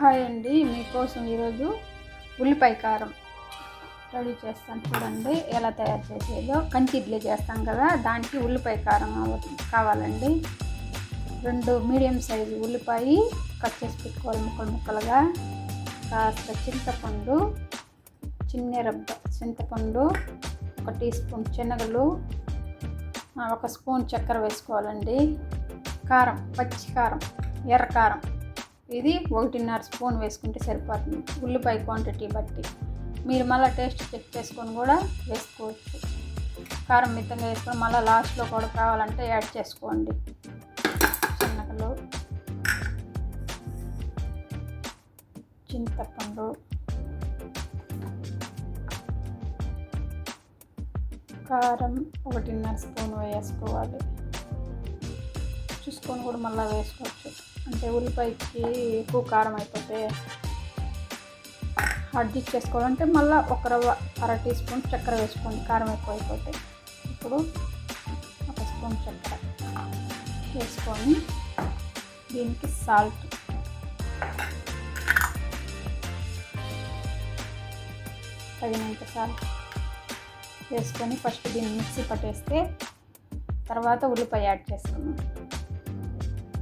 Hi అండి మీకోసం ఈరోజు ఉల్లిపాయ కారం రెడీ చేస్తాను చూడండి ఎలా తయారు చేసేదో. కంచి ఇడ్లీ చేస్తాం కదా దానికి ఉల్లిపాయ కారం కావాలండి. రెండు మీడియం సైజు ఉల్లిపాయ కట్ చేసి పెట్టుకోవాలి ముక్కలు ముక్కలుగా. కాస్త చింతపండు చిన్న రబ్బ చింతపండు ఒక టీ స్పూన్ శనగలు ఒక స్పూన్ చక్కెర వేసుకోవాలండి. కారం పచ్చి కారం ఎర్ర కారం. ఇది ఒకటిన్నర స్పూన్ వేసుకుంటే సరిపోతుంది. ఉల్లిపాయ క్వాంటిటీ బట్టి. మీరు మళ్ళీ టేస్ట్ చెక్ చేసుకొని కూడా వేసుకోవచ్చు. కారం మితంగా వేసుకొని మళ్ళీ లాస్ట్లో కూడా కావాలంటే యాడ్ చేసుకోండి. చిన్నకలు చింతపండు కారం ఒకటిన్నర స్పూన్ వేసుకోవాలి. చూసుకొని కూడా మళ్ళీ వేసుకోవచ్చు. అంటే ఉల్లిపాయకి ఎక్కువ కారం అయిపోతే అడ్జస్ట్ చేసుకోవాలంటే మళ్ళీ ఒక రవ్వ అర టీ స్పూన్ చక్కెర వేసుకోండి. కారం ఎక్కువ అయిపోతే. ఇప్పుడు ఒక స్పూన్ చక్కెర వేసుకొని దీనికి సాల్ట్ తగినంత సాల్ట్ వేసుకొని ఫస్ట్ దీన్ని మిక్సీ పట్టేస్తే తర్వాత ఉల్లిపాయ యాడ్ చేసుకున్నాం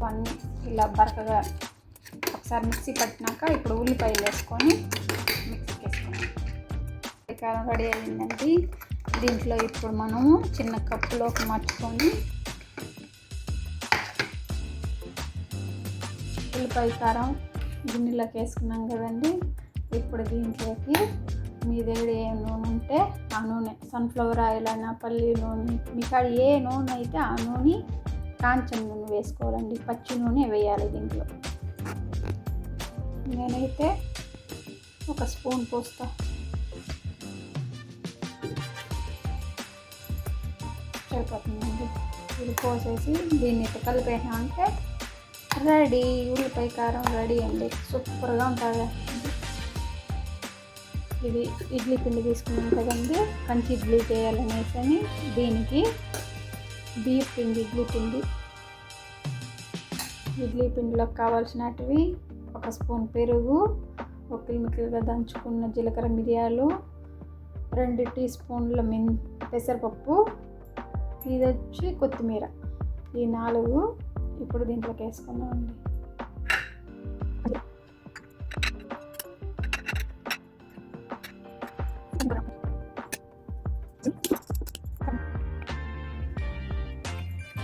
ఇవన్నీ ఇలా బరకగా ఒకసారి మిక్సీ పట్టినాక ఇప్పుడు ఉల్లిపాయలు వేసుకొని మిక్సీకి వేసుకున్నాం కారం రెడీ అయిందండి. దీంట్లో ఇప్పుడు మనము చిన్న కప్పులోకి మార్చుకొని ఉల్లిపాయ కారం గిన్నెలోకి వేసుకున్నాం కదండి. ఇప్పుడు దీంట్లోకి మీ దగ్గర ఏ నూనె ఉంటే ఆ నూనె సన్ఫ్లవర్ ఆయిల్ అయినా పల్లి నూనె మీ కాడ ఏ నూనె అయితే ఆ నూనె కాంచం నూనె వేసుకోవాలండి. పచ్చి నూనె వేయాలి దీంట్లో. నేనైతే ఒక స్పూన్ పోస్తా. సరిపోతుందండి. ఇది పోసేసి దీన్ని ఇట్లా కలిపేసామంటే రెడీ. ఉల్లిపాయ కారం రెడీ అండి. సూపర్గా ఉంటుంది. ఇది ఇడ్లీ పిండి తీసుకున్నాం కదండి. కంచి ఇడ్లీ చేయాలనేసి అని దీనికి బియ్య పిండి ఇడ్లీ పిండి. ఇడ్లీ పిండిలోకి కావాల్సినటివి ఒక స్పూన్ పెరుగు ఒక మిక్కిలుగా దంచుకున్న జీలకర్ర మిరియాలు రెండు టీ స్పూన్ల మిన్ పెసరపప్పు ఇది వచ్చి కొత్తిమీర. ఈ నాలుగు ఇప్పుడు దీంట్లోకి వేసుకుందామండి.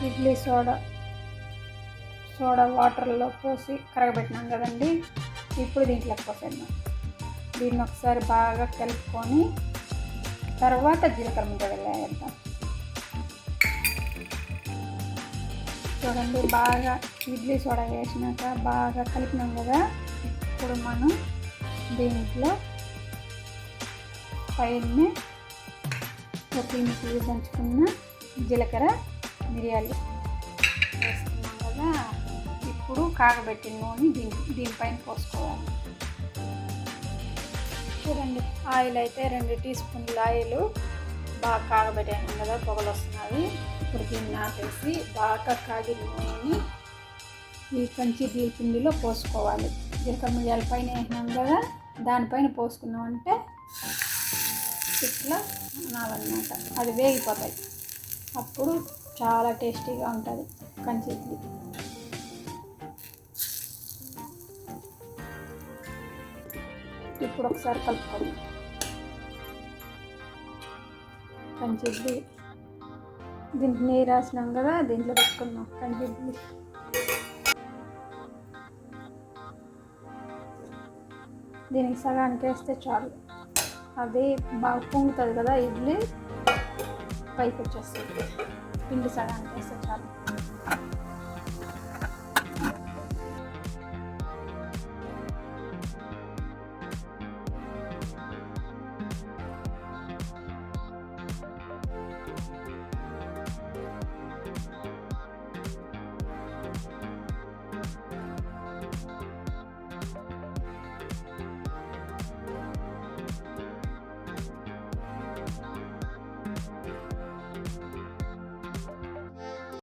ఇడ్లీ సోడా సోడా వాటర్లో పోసి కరగబెట్టినాం కదండి. ఇప్పుడు దీంట్లోకి పోసేద్దాం. దీన్ని ఒకసారి బాగా కలుపుకొని తర్వాత జీలకర్ర మీద వేద్దాం. చూడండి బాగా ఇడ్లీ సోడా వేసినాక బాగా కలిపినాం కదా. ఇప్పుడు మనం దీంట్లో పైన ఒక ఇంటి దంచుకున్న జీలకర్ర మిరియాలు వేసుకున్నాం కదా. ఇప్పుడు కాగబెట్టిన నూనె దీని దీనిపైన పోసుకోవాలి. చూడండి ఆయిల్ అయితే రెండు టీ స్పూన్ల ఆయిల్ బాగా కాగబెట్టాను కదా పొగలు వస్తున్నాయి ఇప్పుడు దీన్ని ఆపేసి బాగా కాగిన నూనెని ఈ కంచి దీపిండిలో పిండిలో పోసుకోవాలి. జీలకర్ర మిరియాల పైన వేసినాం కదా దానిపైన పోసుకున్నామంటే ఇట్లా అనాలన్నమాట. అది వేగిపోతాయి. అప్పుడు చాలా టేస్టీగా ఉంటుంది కంచి ఇడ్లీ ఇప్పుడు ఒకసారి కలుపుకోండి కంచి ఇడ్లీ దీనికి నెయ్యి రాసినాం కదా దీంట్లో పెట్టుకుందాం కంచి ఇడ్లీ దీనికి సగానికి వేస్తే చాలు. అది బాగా పొంగుతుంది కదా ఇడ్లీ పైకి వచ్చేస్తుంది. quindi ke anche social. Thank